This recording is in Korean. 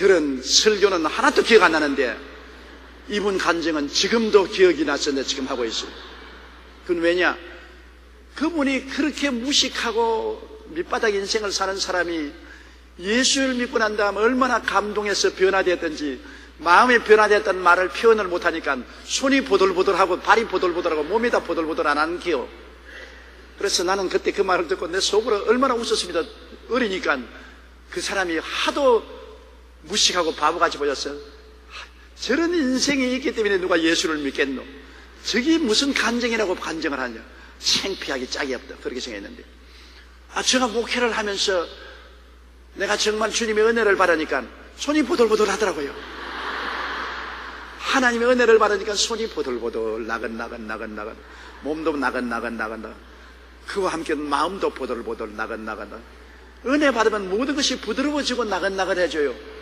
들은 설교는 하나도 기억 안 나는데 이분 간증은 지금도 기억이 내 지금 하고 있어요. 그건 왜냐? 그분이 그렇게 무식하고 밑바닥 인생을 사는 사람이 예수를 믿고 난 다음 얼마나 감동해서 변화됐든지 마음이 변화됐다는 말을 표현을 못하니까 손이 보들보들하고 발이 보들보들하고 몸이 다 보들보들 안 한기요. 그래서 나는 그때 그 말을 듣고 내 속으로 얼마나 웃었습니다. 어리니까 그 사람이 하도 무식하고 바보같이 보였어. 저런 인생이 있기 때문에 누가 예수를 믿겠노? 저기 무슨 간증이라고 간증을 하냐? 창피하기 짝이 없다. 그렇게 생각했는데. 아, 제가 목회를 하면서 내가 정말 주님의 은혜를 받으니까 손이 보들보들 하더라고요. 하나님의 은혜를 받으니까 손이 보들보들 나근나근 몸도 나근나근 그와 함께 마음도 보들보들 나근나근 은혜 받으면 모든 것이 부드러워지고 나근나근해져요.